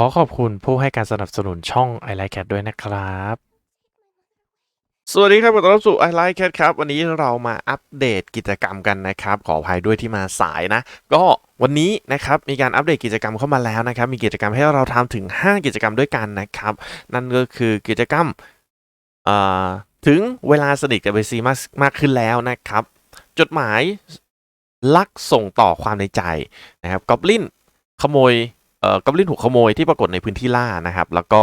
ขอขอบคุณผู้ให้การสนับสนุนช่อง i like cat ด้วยนะครับ สวัสดีครับขอต้อนรับสู่ i like cat ครับ วันนี้เรามาอัปเดตกิจกรรมกันนะครับ ขออภัยด้วยที่มาสายนะ ก็วันนี้นะครับมีการอัปเดตกิจกรรมเข้ามาแล้วนะครับ มีกิจกรรมให้เราทำถึง 5 กิจกรรมด้วยกันนะครับ นั่นก็คือกิจกรรมเอ่อถึงเวลาสนิทกับเบซีมากมากขึ้นแล้วนะครับ จดหมายลักส่งต่อความในใจนะครับกอบลินขโมย อ่อกอบลินถูกขโมยที่ปรากฏในพื้นที่ล่านะครับ แล้วก็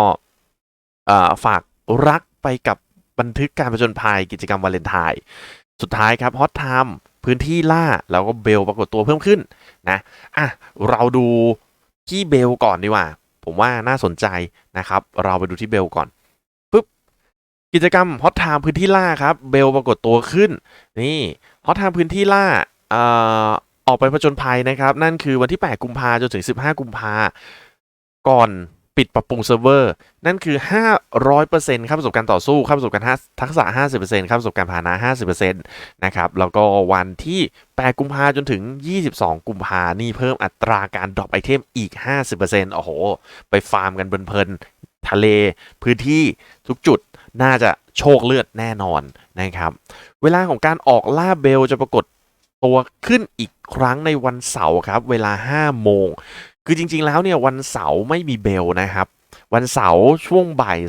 เอ่อฝากรักไปกับบันทึกการผจญภัยกิจกรรมวาเลนไทน์สุดท้ายครับฮอตไทม์พื้นที่ล่าแล้วก็เบลปรากฏตัวเพิ่มขึ้นนะอะเราดูที่เบลก่อนดีกว่า ผมว่าน่าสนใจนะครับ เราไปดูที่เบลก่อนปุ๊บกิจกรรมฮอตไทม์พื้นที่ล่าครับ เบลปรากฏตัวขึ้น นี่ฮอตไทม์พื้นที่ล่าเอ่อ ออกไปผจญภัยนะครับ นั่นคือวันที่ 8 กุมภาจนถึง 15 กุมภาก่อนปิดปรับปรุงเซิร์ฟเวอร์ นั่นคือ 500%ค่าประสบการณ์ต่อสู้ค่าประสบการณ์ทักษะ 50%ค่าประสบการณ์พานะ 50%นะครับ แล้วก็วันที่ 8 กุมภาจนถึง 22 กุมภานี่เพิ่มอัตราการดรอปไอเทมอีก 50%โอ้โห ไปฟาร์มกันเพลินๆทะเล พื้นที่ทุกจุดน่าจะโชคเลือดแน่นอนนะครับ เวลาของการออกล่าเบลจะปรากฏ ตัวขึ้นอีกครั้งในวันเสาร์ครับ เวลา 5 โมง คือจริงๆแล้วเนี่ยวันเสาร์ไม่มีเบลนะครับ วันเสาร์ช่วงบ่าย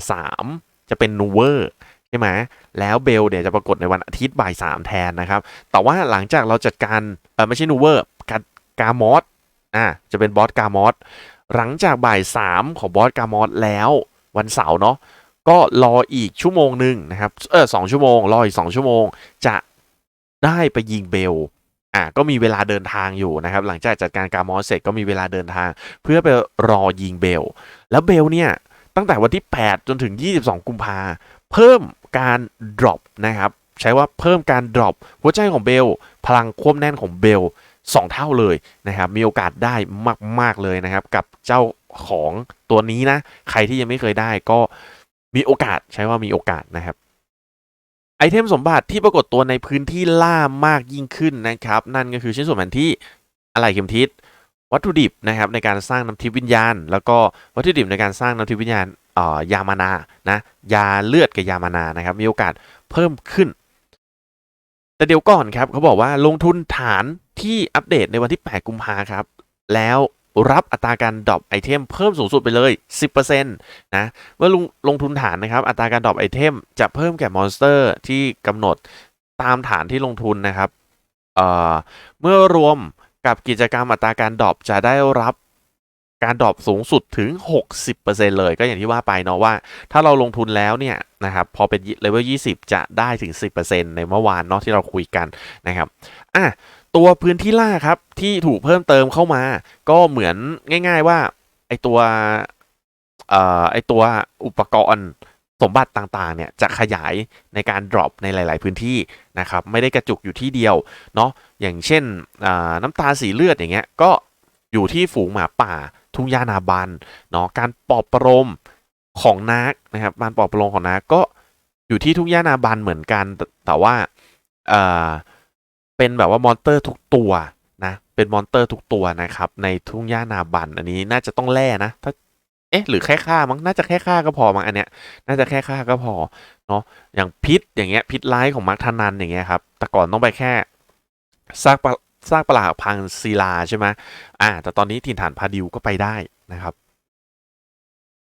3 จะเป็นนูเวอร์ใช่ไหมแล้วเบลเนี่ยวจะปรากฏในวันอาทิตย์บ่าย 3 แทนนะครับ แต่ว่าหลังจากเราจัดการเออไม่ใช่นูเวอร์กากามอสอะจะเป็นบอสกามอสหลังจากบ่าย 3 ของบอสกามอสแล้ววันเสาร์เนาะก็รออีกชั่วโมงหนึ่งนะครับ เออสองชั่วโมง รออีก2ชั่วโมง จะได้ไปยิงเบล อะก็มีเวลาเดินทางอยู่นะครับ หลังจากจัดการการมอสเสร็จก็มีเวลาเดินทาง เพื่อไปรอยิงเบล แล้วเบลเนี่ยตั้งแต่วันที่ 8 จนถึง 22 กุมภาเพิ่มการ drop นะครับใช้ว่าเพิ่มการ drop หัวใจของเบล พลังควบแน่นของเบล 2 เท่าเลยนะครับมีโอกาสได้มาก ๆ เลยนะครับ กับเจ้าของตัวนี้นะ ใครที่ยังไม่เคยได้ก็มีโอกาสใช้ว่ามีโอกาสนะครับ เทมสมบัติที่ปรากฏตัวในพื้นที่ล่ามากยิ่งขึ้นนะครับ นั่นก็คือชิ้นส่วนแผนที่อะไรเข็มทิศวัตถุดิบนะครับในการสร้างน้ำทิพย์วิญญาณ แล้วก็วัตถุดิบในการสร้างน้ำทิพย์วิญญาณเอ่อยามานานะยาเลือดกับยามานานะครับมีโอกาสเพิ่มขึ้น แต่เดี๋ยวก่อนครับเขาบอกว่าลงทุนฐานที่อัปเดตในวันที่ 8 กุมภาครับ แล้ว รับอัตราการดรอปไอเทมเพิ่มสูงสุดไปเลย 10%นะเมื่อลงลงทุนฐานนะครับ อัตราการดรอปไอเทมจะเพิ่มแก่มอนสเตอร์ที่กำหนดตามฐานที่ลงทุนนะครับเเมื่อรวมกับกิจกรรมอัตราการดรอปจะได้รับการดรอปสูงสุดถึง 60%เลยก็อย่างที่ว่าไปเนาะว่า ถ้าเราลงทุนแล้วเนี่ยนะครับพอเป็นเลเวล 20 จะได้ถึง 10%ในเมื่อวานเนาะที่เราคุยกันนะครับอะ ตัวพื้นที่ล่าครับที่ถูกเพิ่มเติมเข้ามา ก็เหมือนง่าย ๆว่า ไอตัวเอ่อไอตัวอุปกรณ์สมบัติต่างๆเนี่ยจะขยายในการ drop ในหลาย ๆ พื้นที่นะครับไม่ได้กระจุกอยู่ที่เดียวเนาะอย่างเช่นน้ำตาสีเลือดอย่างเงี้ยก็อยู่ที่ฝูงหมาป่า ทุ่งหญ้านาบันเนาะการปอบประโลมของนักนะครับการปอบประโลมของนักก็อยู่ที่ทุ่งหญ้านาบันเหมือนกันแต่แต่ว่า เป็นแบบว่ามอนเตอร์ทุกตัวนะเป็นมอนเตอร์ทุกตัวนะครับ ในทุ่งหญ้านาบันอันนี้น่าจะต้องแล่นะถ้าเอ๊ะหรือแค่ฆ่ามั้งน่าจะแค่ฆ่าก็พอมั้งอันเนี้ยน่าจะแค่ฆ่าก็พอเนาะอย่างพิษอย่างเงี้ยพิษร้ายของมาร์คทานันอย่างเงี้ยครับแต่ก่อนต้องไปแค่ซากปลาซากปลาพังศิลาใช่ไหมอ่า แต่ตอนนี้ถิ่นฐานพาดิวก็ไปได้นะครับ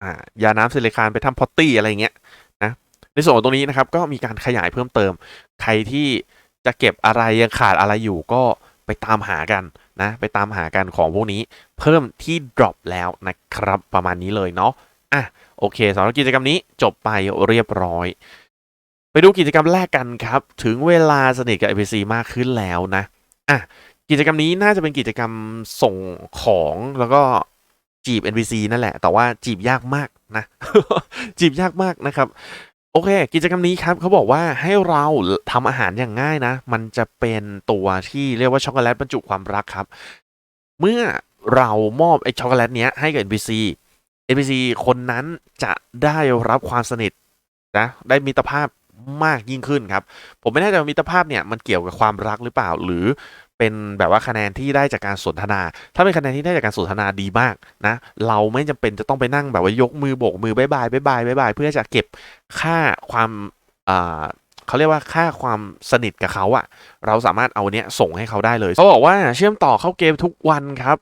อ่ายาน้ำซิลิคานไปทำพอตตี้อะไรเงี้ยนะในส่วนตรงนี้นะครับก็มีการขยายเพิ่มเติมใครที่ จะเก็บอะไรยังขาดอะไรอยู่ก็ไปตามหากันนะ ไปตามหากันของพวกนี้เพิ่มที่ drop แล้วนะครับประมาณนี้เลยเนาะอะโอเคสำหรับกิจกรรมนี้จบไปเรียบร้อยไปดูกิจกรรมแรกกันครับ ถึงเวลาสนิทกับ NPC มากขึ้นแล้วนะอะกิจกรรมนี้น่าจะเป็นกิจกรรมส่งของแล้วก็จีบ NPC นั่นแหละ แต่ว่าจีบยากมากนะ จีบยากมากนะครับ โอเค กิจกรรมนี้ครับเขาบอกว่าให้เราทำอาหารอย่างง่ายนะ มันจะเป็นตัวที่เรียกว่าช็อกโกแลตบรรจุความรักครับ เมื่อเรามอบไอ้ช็อกโกแลตเนี้ยให้กับ NPC NPC คนนั้นจะได้รับความสนิทนะได้มิตรภาพมากยิ่งขึ้นครับ ผมไม่แน่ใจว่ามิตรภาพเนี่ยมันเกี่ยวกับความรักหรือเปล่า หรือ เป็นแบบว่าคะแนนที่ได้จากการสนทนา ถ้าเป็นคะแนนที่ได้จากการสนทนาดีมากนะ เราไม่จำเป็นจะต้องไปนั่งแบบว่ายกมือโบกมือบายบายบายบายบายบายเพื่อจะเก็บค่าความเขาเรียกว่าค่าความสนิทกับเขาอะเราสามารถเอาเนี้ยส่งให้เขาได้เลยเขาบอกว่าเชื่อมต่อเข้าเกมทุกวันครับ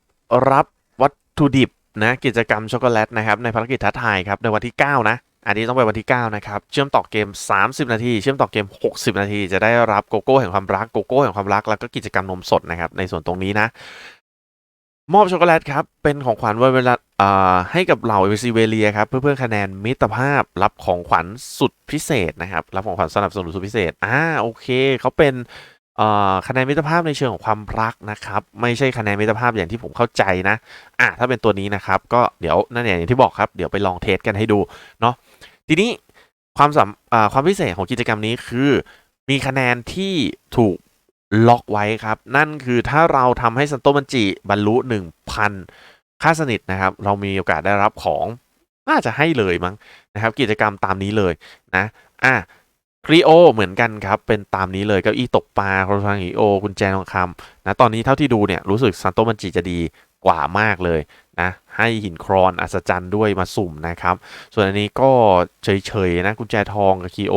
รับวัตถุดิบนะกิจกรรมช็อกโกแลตนะครับในภารกิจท้าทายครับในวันที่ 9 นะ อันนี้ต้องไปวันที่ 9 นะครับ เชื่อมต่อเกม 30 นาที เชื่อมต่อเกม 60 นาที จะได้รับโกโก้แห่งความรักโกโก้แห่งความรัก แล้วก็กิจกรรมนมสดนะครับ ในส่วนตรงนี้นะ มอบช็อกโกแลตครับ เป็นของขวัญวันเวลาให้กับเหล่าเอซีเวเลียครับ เพื่อเพื่อคะแนนมิตรภาพรับของขวัญสุดพิเศษนะครับ รับของขวัญสนับสนุนสุดพิเศษ อ่า โอเค เขาเป็น คะแนนมิตรภาพในเชิงของความรักนะครับ ไม่ใช่คะแนนมิตรภาพอย่างที่ผมเข้าใจนะอะถ้าเป็นตัวนี้นะครับ ก็เดี๋ยวนั่นเนี่ยอย่างที่บอกครับเดี๋ยวไปลองเทสกันให้ดูเนาะทีนี้ความสำความพิเศษของกิจกรรมนี้คือ มีคะแนนที่ถูกล็อกไว้ครับ นั่นคือถ้าเราทำให้ซันโตมันจิบรรลุ 1,000 ค่าสนิทนะครับ เรามีโอกาสได้รับของน่าจะให้เลยมั้งนะครับ กิจกรรมตามนี้เลยนะอะ ครีโอเหมือนกันครับ เป็นตามนี้เลยเก้าอี้ตกปลาโครฟังอีโอกุญแจทองคำนะตอนนี้เท่าที่ดูเนี่ยรู้สึกซันโตมันจิจะดีกว่ามากเลยนะให้หินครอนอัศจรรย์ด้วยมาสุ่มนะครับ ส่วนอันนี้ก็เฉยๆนะกุญแจทองกับคีโอ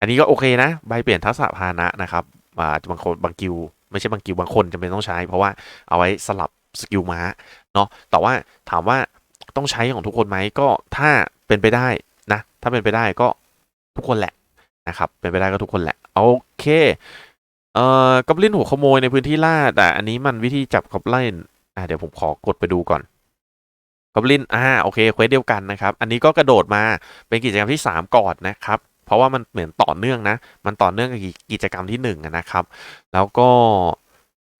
อันนี้ก็โอเคนะใบเปลี่ยนทักษะพานะนะครับอ่าบางคนบางกิว ไม่ใช่บางกิวบางคนจำเป็นต้องใช้ เพราะว่าเอาไว้สลับสกิลม้าเนาะแต่ว่าถามว่าต้องใช้ของทุกคนไหมก็ถ้าเป็นไปได้นะถ้าเป็นไปได้ก็ทุกคนแหละ นะครับ เป็นไปได้ก็ทุกคนแหละ โอเค เอ่อกอบลินหัวขโมยในพื้นที่ล่า แต่อันนี้มันวิธีจับกอบลินอ่าเดี๋ยวผมขอกดไปดูก่อนกอบลินอ่าโอเคเควสเดียวกันนะครับ อันนี้ก็กระโดดมาเป็นกิจกรรมที่ 3 ก่อนนะครับ เพราะว่ามันเหมือนต่อเนื่องนะ มันต่อเนื่องกับกิจกรรมที่1นะครับ แล้วก็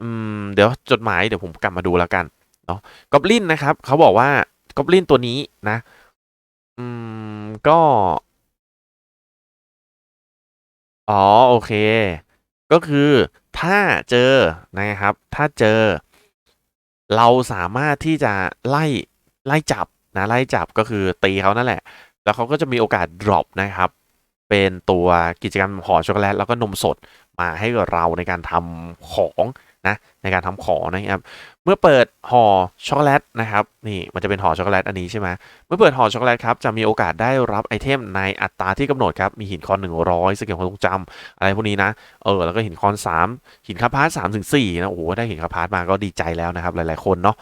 อืมเดี๋ยวจดหมายเดี๋ยวผมกลับมาดูแล้วกันเนาะกอบลินนะครับ เขาบอกว่ากอบลินตัวนี้นะ อืมก็ อ๋อ โอเค ก็คือถ้าเจอนะครับ ถ้าเจอ เราสามารถที่จะไล่ไล่จับนะไล่จับก็คือตีเขานั่นแหละ แล้วเขาก็จะมีโอกาส drop นะครับ เป็นตัวกิจกรรมห่อช็อกโกแลตแล้วก็นมสดมาให้กับเราในการทำของนะในการทำของนะครับ มื่อเปิดห่อช็อกโกแลตนะครับนี่มันจะเป็นห่อช็อกโกแลตอันนี้ใช่ไหมเมื่อเปิดห่อช็อกโกแลตครับจะมีโอกาสได้รับไอเทมในอัตราที่กำหนดครับมีหินคอน100สเกลความทรงจำอะไรพวกนี้นะเออแล้วก็หินคอน 3 หินคาพาร์ต3ถึง4นะโอ้โหได้หินคาพาร์ตมาก็ดีใจแล้วนะครับหลายๆคนเนาะ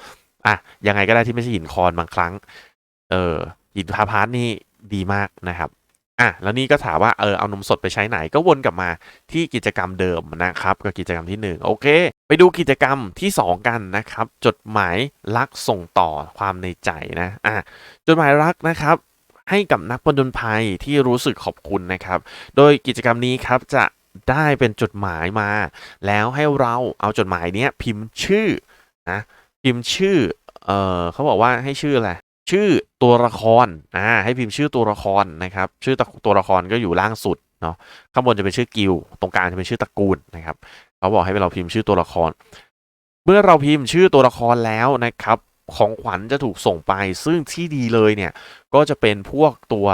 อะยังไงก็ได้ที่ไม่ใช่หินคอนบางครั้งเออหินคาพาร์ตนี่ดีมากนะครับ อะแล้วนี่ก็ถามว่าเออเอานมสดไปใช้ไหนก็วนกลับมาที่กิจกรรมเดิมนะครับกับกิจกรรมที่ 1 โอเค ไปดูกิจกรรมที่ 2 กันนะครับ จดหมายรักส่งต่อความในใจนะอะจดหมายรักนะครับให้กับนักผจญภัยที่รู้สึกขอบคุณนะครับ โดยกิจกรรมนี้ครับจะได้เป็นจดหมายมา แล้วให้เราเอาจดหมายเนี้ยพิมพ์ชื่อนะพิมพ์ชื่อเออเขาบอกว่าให้ชื่ออะไร ชื่อตัวละครอ่าให้พิมพ์ชื่อตัวละครนะครับ ชื่อตัวละครก็อยู่ล่างสุดเนาะข้างบนจะเป็นชื่อกิลตรงกลางจะเป็นชื่อตระกูลนะครับเขาบอกให้เราพิมพ์ชื่อตัวละคร เมื่อเราพิมพ์ชื่อตัวละครแล้วนะครับ ของขวัญจะถูกส่งไป ซึ่งที่ดีเลยเนี่ยก็จะเป็นพวกตัว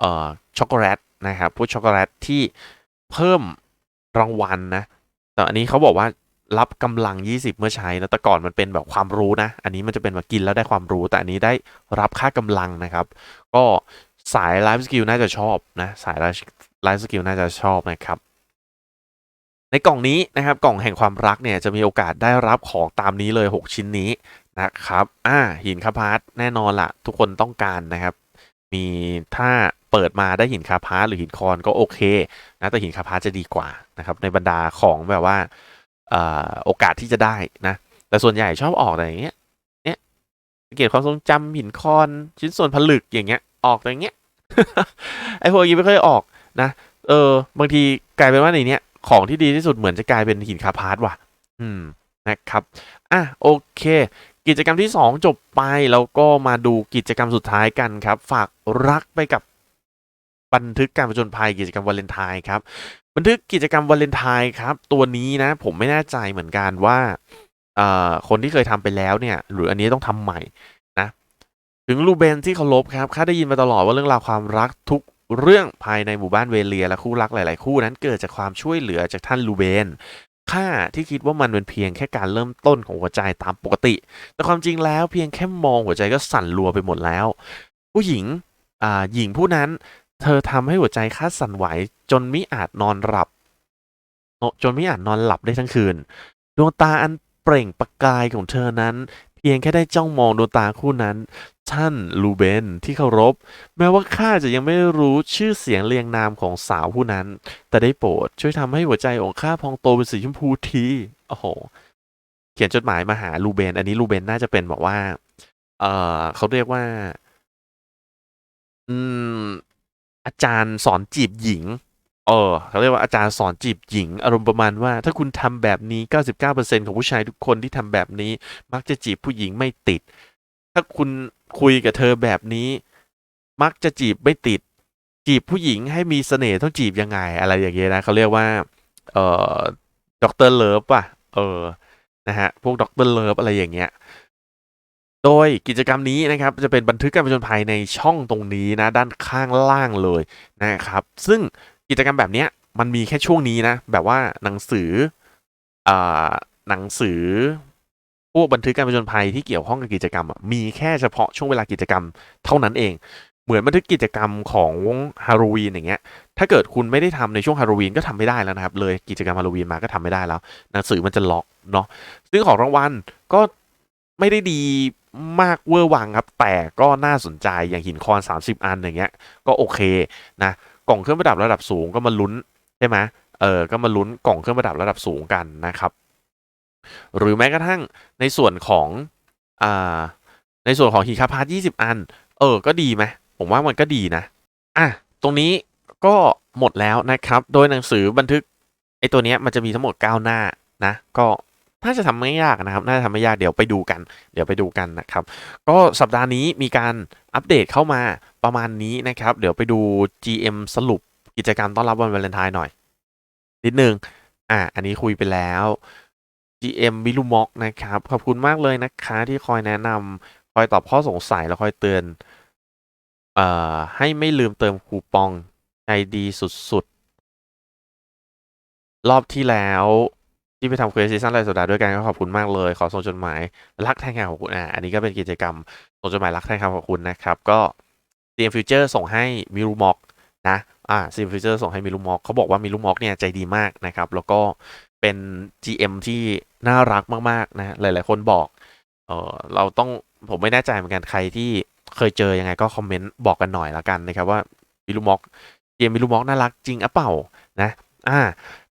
เอ่อช็อกโกแลตนะครับพวกช็อกโกแลตที่เพิ่มรางวัลนะแต่อันนี้เขาบอกว่า รับกำลัง 20 เมื่อใช้นะแต่ก่อนมันเป็นแบบความรู้นะ อันนี้มันจะเป็นแบบกินแล้วได้ความรู้ แต่อันนี้ได้รับค่ากำลังนะครับ ก็สายไลฟ์สกิลน่าจะชอบนะ สายไลฟ์สกิลน่าจะชอบนะครับในกล่องนี้นะครับกล่องแห่งความรักเนี่ยจะมีโอกาสได้รับของตามนี้เลย 6 ชิ้นนี้นะครับอ่าหินคาพาร์ตแน่นอนละทุกคนต้องการนะครับ มีถ้าเปิดมาได้หินคาพาร์ตหรือหินคอนก็โอเคนะแต่หินคาพาร์ตจะดีกว่านะครับในบรรดาของแบบว่า โอกาสที่จะได้นะ แต่ส่วนใหญ่ชอบออกอะไรอย่างเงี้ยเนี่ยเกียรความทรงจำหินคอนชิ้นส่วนผลึกอย่างเงี้ย ออกอย่างเงี้ยไอพวกนี้ไม่ค่อยออกนะ เออ บางทีกลายเป็นว่าในเนี้ยของที่ดีที่สุดเหมือนจะกลายเป็นหินคาพาร์ตว่ะ อืมนะครับ อะโอเค กิจกรรมที่ 2 จบไปแล้วก็มาดูกิจกรรมสุดท้ายกันครับ ฝากรักไปกับบันทึกการผจญภัยกิจกรรมวาเลนไทน์ครับ บันทึกกิจกรรมวาเลนไทน์ครับ ตัวนี้นะ ผมไม่แน่ใจเหมือนกันว่าคนที่เคยทำไปแล้วเนี่ย หรืออันนี้ต้องทำใหม่นะ ถึงลูเบนที่เคารพครับข้าได้ยินมาตลอดว่าเรื่องราวความรักทุกเรื่องภายในหมู่บ้านเวเลียและคู่รักหลาย ๆ คู่นั้นเกิดจากความช่วยเหลือจากท่านลูเบนข้าที่คิดว่ามันเป็นเพียงแค่การเริ่มต้นของหัวใจตามปกติ แต่ความจริงแล้วเพียงแค่มองหัวใจก็สั่นรัวไปหมดแล้ว ผู้หญิงหญิงผู้นั้น เธอทำให้หัวใจข้าสั่นไหวจนมิอาจนอนหลับ จนมิอาจนอนหลับได้ทั้งคืน ดวงตาอันเปล่งประกายของเธอนั้น เพียงแค่ได้จ้องมองดวงตาคู่นั้น ท่านลูเบนที่เคารพ แม้ว่าข้าจะยังไม่รู้ชื่อเสียงเรียงนามของสาวผู้นั้น แต่ได้โปรดช่วยทำให้หัวใจของข้าพองโตเป็นสีชมพูทีโอ้โห เขียนจดหมายมาหาลูเบน อันนี้ลูเบนน่าจะเป็นบอกว่า เออเขาเรียกว่า อืม อาจารย์สอนจีบหญิง เออเขาเรียกว่าอาจารย์สอนจีบหญิง อารมณ์ประมาณว่า ถ้าคุณทำแบบนี้ 99%ของผู้ชายทุกคนที่ทำแบบนี้ มักจะจีบผู้หญิงไม่ติด ถ้าคุณคุยกับเธอแบบนี้ มักจะจีบไม่ติด จีบผู้หญิงให้มีเสน่ห์ต้องจีบยังไง อะไรอย่างเงี้ยนะเขาเรียกว่า เอ่อด็อกเตอร์เลิฟป่ะ เออ นะฮะ พวกด็อกเตอร์เลิฟอะไรอย่างเงี้ย โดยกิจกรรมนี้นะครับจะเป็นบันทึกการผจญภัยในช่องตรงนี้นะด้านข้างล่างเลยนะครับ ซึ่งกิจกรรมแบบนี้มันมีแค่ช่วงนี้นะ แบบว่าหนังสืออ่าหนังสือพวกบันทึกการผจญภัยที่เกี่ยวข้องกับกิจกรรมมีแค่เฉพาะช่วงเวลากิจกรรมเท่านั้นเอง เหมือนบันทึกกิจกรรมของฮาโลวีนอย่างเงี้ย ถ้าเกิดคุณไม่ได้ทำในช่วงฮาโลวีนก็ทำไม่ได้แล้วนะครับ เลยกิจกรรมฮาโลวีนมาก็ทำไม่ได้แล้ว หนังสือมันจะล็อกเนาะซึ่งของรางวัลก็ ไม่ได้ดีมากเวอร์วังครับ แต่ก็น่าสนใจอย่างหินคอน 30 อันอย่างเงี้ย ก็โอเคนะ กล่องเครื่องประดับระดับสูงก็มาลุ้นใช่ไหมเออ ก็มาลุ้นกล่องเครื่องประดับระดับสูงกันนะครับ หรือแม้กระทั่งในส่วนของอ่าในส่วนของหินคาพาร์ท20 อัน เออ ก็ดีไหมผมว่ามันก็ดีนะ อะ ตรงนี้ก็หมดแล้วนะครับ โดยหนังสือบันทึกไอ้ตัวเนี้ยมันจะมีทั้งหมด 9 หน้านะ ก็ น่าจะทำไม่ยากนะครับ น่าจะทำไม่ยากเดี๋ยวไปดูกัน เดี๋ยวไปดูกันนะครับ ก็สัปดาห์นี้มีการอัปเดตเข้ามาประมาณนี้นะครับ เดี๋ยวไปดู GM สรุปกิจกรรมต้อนรับวันวาเลนไทน์หน่อย นิดนึง อะ อันนี้คุยไปแล้ว GM มิลุม็อกนะครับ ขอบคุณมากเลยนะคะที่คอยแนะนำคอยตอบข้อสงสัยแล้วคอยเตือน เอ่อ ให้ไม่ลืมเติมคูปองใจดีสุดๆ รอบที่แล้ว ที่ไปทำเควสซีซั่นรายสัปดาด้วยกันก็ขอบคุณมากเลย ขอส่งจดหมายรักแทนคำขอบคุณอ่าอันนี้ก็เป็นกิจกรรมส่งจดหมายรักแทนคำขอบคุณนะครับ ก็เตรียมฟิวเจอร์ส่งให้มิรุม็อกนะอ่าซีฟิวเจอร์ส่งให้มิรุม็อกเขาบอกว่ามิรุม็อกเนี่ยใจดีมากนะครับ แล้วก็เป็น GM ที่น่ารักมากๆนะหลาย ๆ คนบอกเออเราต้องผมไม่แน่ใจเหมือนกันใครที่เคยเจอยังไงก็คอมเมนต์บอกกันหน่อยละกันนะครับว่ามิลูม็อกเกมมิลูม็อกน่ารักจริงอะเปล่านะ อ่า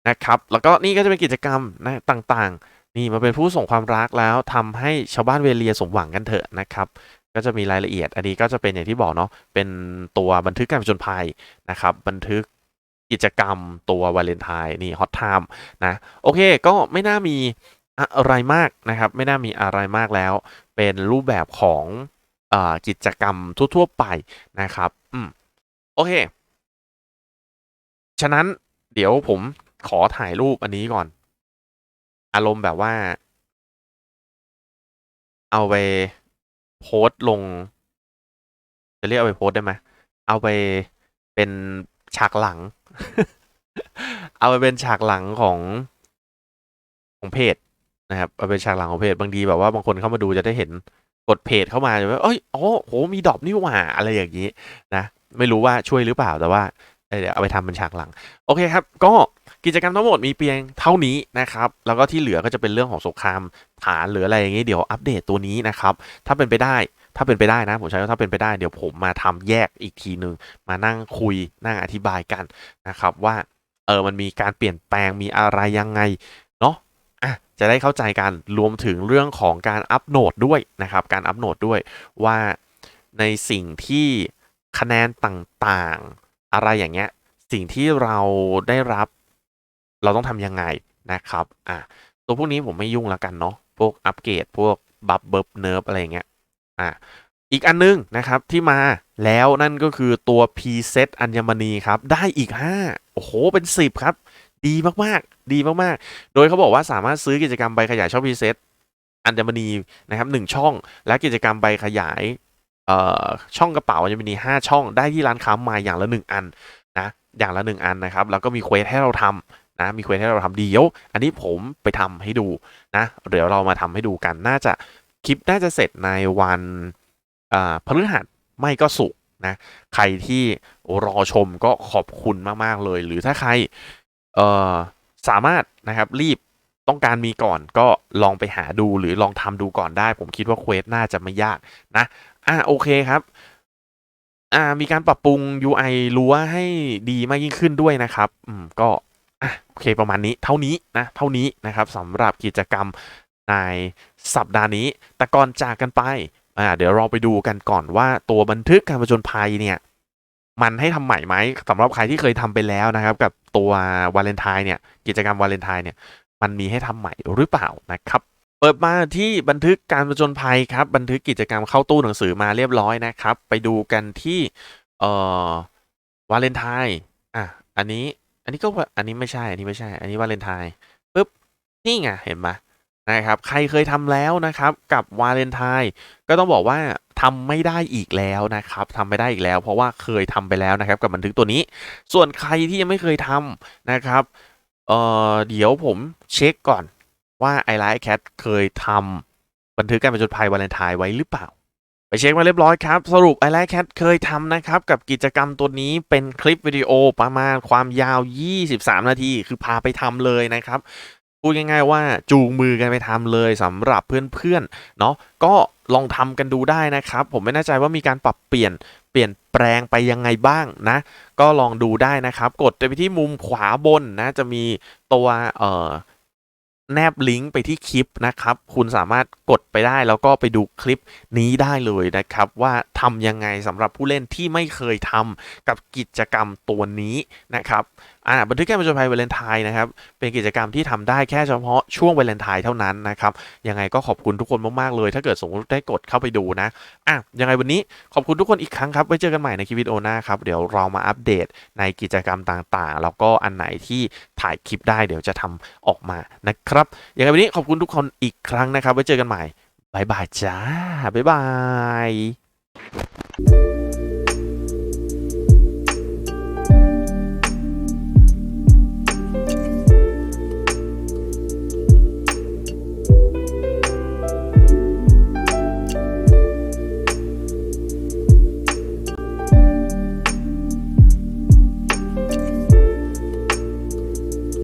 นะครับ แล้วก็นี่ก็จะเป็นกิจกรรมนะต่างๆ นี่มาเป็นผู้ส่งความรักแล้วทำให้ชาวบ้านเวเลียสมหวังกันเถอะนะครับก็จะมีรายละเอียด อันนี้ก็จะเป็นอย่างที่บอกเนาะ เป็นตัวบันทึกการผจญภัยนะครับ บันทึกกิจกรรมตัววาเลนไทน์นี่ฮอตไทม์นะ โอเค ก็ไม่น่ามีอะไรมากนะครับ ไม่น่ามีอะไรมากแล้ว เป็นรูปแบบของอกิจกรรมทั่ว ๆ ไปนะครับ อืม โอเค ฉะนั้นเดี๋ยวผม ขอถ่ายรูปอันนี้ก่อน อารมณ์แบบว่า เอาไปโพสต์ลง จะเรียกเอาไปโพสต์ได้ไหมเอาไปเป็นฉากหลัง เอาไปเป็นฉากหลังของของเพจนะครับเอาเป็นฉากหลังของเพจบางทีแบบว่าบางคนเข้ามาดูจะได้เห็นกดเพจเข้ามาจะว่าเอ้ยอ๋อโหมีดอปนี่หว่าอะไรอย่างนี้นะ ไม่รู้ว่าช่วยหรือเปล่าแต่ว่าเดี๋ยวเอาไปทำเป็นฉากหลัง โอเคครับ ก็ กิจกรรมทั้งหมดมีเพียงเท่านี้นะครับ แล้วก็ที่เหลือก็จะเป็นเรื่องของสงครามฐานหรืออะไรอย่างนี้เดี๋ยวอัปเดตตัวนี้นะครับ ถ้าเป็นไปได้ถ้าเป็นไปได้นะ ผมใช้ว่าถ้าเป็นไปได้เดี๋ยวผมมาทำแยกอีกทีหนึ่งมานั่งคุยนั่งอธิบายกันนะครับ ว่าเออมันมีการเปลี่ยนแปลงมีอะไรยังไงเนาะอะจะได้เข้าใจกันรวมถึงเรื่องของการอัปโหลดด้วยนะครับ การอัปโหลดด้วยว่าในสิ่งที่คะแนนต่างๆ อะไรอย่างเงี้ยสิ่งที่เราได้รับ เราต้องทำยังไงนะครับ อะตัวพวกนี้ผมไม่ยุ่งแล้วกันเนาะ พวกอัปเกรด พวกบัฟเบิร์บเนิร์ฟอะไรเงี้ย อะอีกอันนึงนะครับที่มาแล้วนั่นก็คือตัว p เซตอัญมณีครับ ได้อีก 5 โอ้โห เป็น 10 ครับ ดีมากๆ ดีมากๆ โดยเขาบอกว่าสามารถซื้อกิจกรรมใบขยายช่อง p เซตอัญมณีนะครับ1ช่อง และกิจกรรมใบขยายอ่อช่องกระเป๋าอัญมณี5ช่องได้ที่ร้านค้ามาอย่างละ 1 อันนะอย่างละ 1 อันนะครับ แล้วก็มีเควสให้เราท นะมีเควสให้เราทำเดียว อันนี้ผมไปทำให้ดูนะเดี๋ยวเรามาทำให้ดูกันน่าจะคลิปน่าจะเสร็จในวันพฤหัสไม่ก็ศุกนะใครที่รอชมก็ขอบคุณมากๆเลย หรือถ้าใครสามารถนะครับรีบต้องการมีก่อนก็ลองไปหาดูหรือลองทำดูก่อนได้ ผมคิดว่าเควสน่าจะไม่ยากนะอะโอเคครับอ่ามีการปรับปรุง UI รั้วให้ดีมากยิ่งขึ้นด้วยนะครับ อืมก็ อะโอเคประมาณนี้เท่านี้นะเท่านี้นะครับสำหรับกิจกรรมในสัปดาห์นี้ แต่ก่อนจากกันไปอ่าเดี๋ยวเราไปดูกันก่อนว่าตัวบันทึกการประจนภัยเนี่ยมันให้ทำใหม่ไหมสำหรับใครที่เคยทำไปแล้วนะครับ กับตัววาเลนไทน์เนี่ยกิจกรรมวาเลนไทน์เนี่ยมันมีให้ทำใหม่หรือเปล่านะครับ เปิดมาที่บันทึกการประจนภัยครับ บันทึกกิจกรรมเข้าตู้หนังสือมาเรียบร้อยนะครับ ไปดูกันที่เอ่อวาเลนไทน์อะอันนี้ อันนี้ก็ว่าอันนี้ไม่ใช่ อันนี้ไม่ใช่ อันนี้วาเลนไทน์ปุ๊บ นี่ไง เห็นไหมนะครับ ใครเคยทำแล้วนะครับ กับวาเลนไทน์ก็ต้องบอกว่าทำไม่ได้อีกแล้วนะครับทำไม่ได้อีกแล้ว เพราะว่าเคยทำไปแล้วนะครับ กับบันทึกตัวนี้ ส่วนใครที่ยังไม่เคยทำนะครับ เอ่อ เดี๋ยวผมเช็คก่อนว่า i l i แคทเคยทำบันทึกการประจนภัยวาเลนไทน์ไว้หรือเปล่า ไปเช็คมาเรียบร้อยครับ สรุป i l i แคทเคยทำนะครับ กับกิจกรรมตัวนี้เป็นคลิปวิดีโอประมาณความยาว 23 นาที คือพาไปทำเลยนะครับ พูดง่ายๆว่าจูงมือกันไปทำเลยสำหรับเพื่อนๆเนาะก็ลองทำกันดูได้นะครับ ผมไม่แน่ใจว่ามีการปรับเปลี่ยนเปลี่ยนแปลงไปยังไงบ้างนะ ก็ลองดูได้นะครับ กดไปที่มุมขวาบนนะ จะมีตัวเอ่อ แนบลิงก์ไปที่คลิปนะครับ คุณสามารถกดไปได้แล้วก็ไปดูคลิปนี้ได้เลยนะครับ ว่าทำยังไงสำหรับผู้เล่นที่ไม่เคยทำกับกิจกรรมตัวนี้นะครับ อ่าบันทึกการประจนภัยวาเลนไทน์นะครับ เป็นกิจกรรมที่ทำได้แค่เฉพาะช่วงวาเลนไทน์เท่านั้นนะครับ ยังไงก็ขอบคุณทุกคนมาก ๆ เลย ถ้าเกิดสมมติได้กดเข้าไปดูนะอะยังไงวันนี้ขอบคุณทุกคนอีกครั้งครับ ไว้เจอกันใหม่ในคลิปวิดีโอหน้าครับ เดี๋ยวเรามาอัปเดตในกิจกรรมต่าง ๆ แล้วก็อันไหนที่ถ่ายคลิปได้เดี๋ยวจะทำออกมานะครับ ยังไงวันนี้ขอบคุณทุกคนอีกครั้งนะครับ ไว้เจอกันใหม่บายบายจ้าบ๊ายบาย